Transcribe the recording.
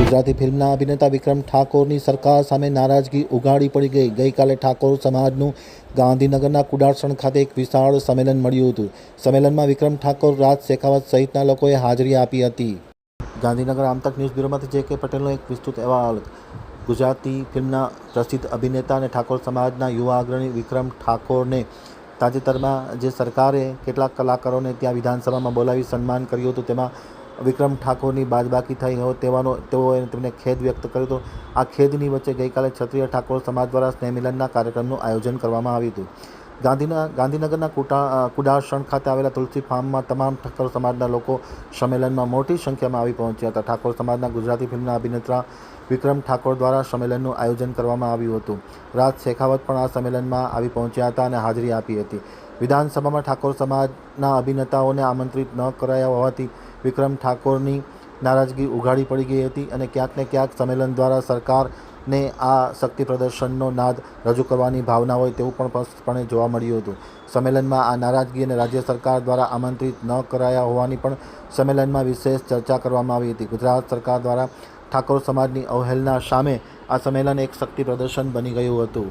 ગુજરાતી ફિલ્મના અભિનેતા વિક્રમ ઠાકોરની સરકાર સામે નારાજગી ઉગાડી પડી ગઈ. ગઈકાલે ઠાકોર સમાજનું ગાંધીનગરના કુડાસણ ખાતે એક વિશાળ સંમેલન મળ્યું હતું. સંમેલનમાં વિક્રમ ઠાકોર રાજ શેખાવત સહિતના લોકોએ હાજરી આપી હતી. ગાંધીનગર આમતક ન્યૂઝ બ્યુરોમાંથી જે કે પટેલનો એક વિસ્તૃત અહેવાલ. ગુજરાતી ફિલ્મના પ્રસિદ્ધ અભિનેતા અને ઠાકોર સમાજના યુવા અગ્રણી વિક્રમ ઠાકોરને તાજેતરમાં જે સરકારે કેટલાક કલાકારોને ત્યાં વિધાનસભામાં બોલાવી સન્માન કર્યું હતું, તેમાં વિક્રમ ઠાકોરની બાદબાકી થઈ. હોય તેવાનો તેઓએ તેમને ખેદ વ્યક્ત કર્યો હતો. આ ખેદની વચ્ચે ગઈકાલે ક્ષત્રિય ઠાકોર સમાજ દ્વારા સ્નેહમિલનના કાર્યક્રમનું આયોજન કરવામાં આવ્યું હતું. ગાંધીના ગાંધીનગરના કુટા કુડાસણ ખાતે આવેલા તુલસી ફાર્મમાં તમામ ઠાકોર સમાજના લોકો સંમેલનમાં મોટી સંખ્યામાં આવી પહોંચ્યા હતા. ઠાકોર સમાજના ગુજરાતી ફિલ્મના અભિનેતા વિક્રમ ઠાકોર દ્વારા સંમેલનનું આયોજન કરવામાં આવ્યું હતું. રાજ શેખાવત પણ આ સંમેલનમાં આવી પહોંચ્યા હતા અને હાજરી આપી હતી. વિધાનસભામાં ઠાકોર સમાજના અભિનેતાઓને આમંત્રિત ન કરાયા હોવાથી વિક્રમ ઠાકોરની નારાજગી ઉઘાડી પડી ગઈ હતી અને ક્યાંક ને ક્યાંક સંમેલન દ્વારા સરકારને આ શક્તિ પ્રદર્શનનો નાદ રજૂ કરવાની ભાવના હોય તેવું પણ સ્પષ્ટપણે જોવા મળ્યું હતું. સંમેલનમાં આ નારાજગી અને રાજ્ય સરકાર દ્વારા આમંત્રિત ન કરાયા હોવાની પણ સંમેલનમાં વિશેષ ચર્ચા કરવામાં આવી હતી. ગુજરાત સરકાર દ્વારા ઠાકોર સમાજની અવહેલના સામે આ સંમેલન એક શક્તિ પ્રદર્શન બની ગયું હતું.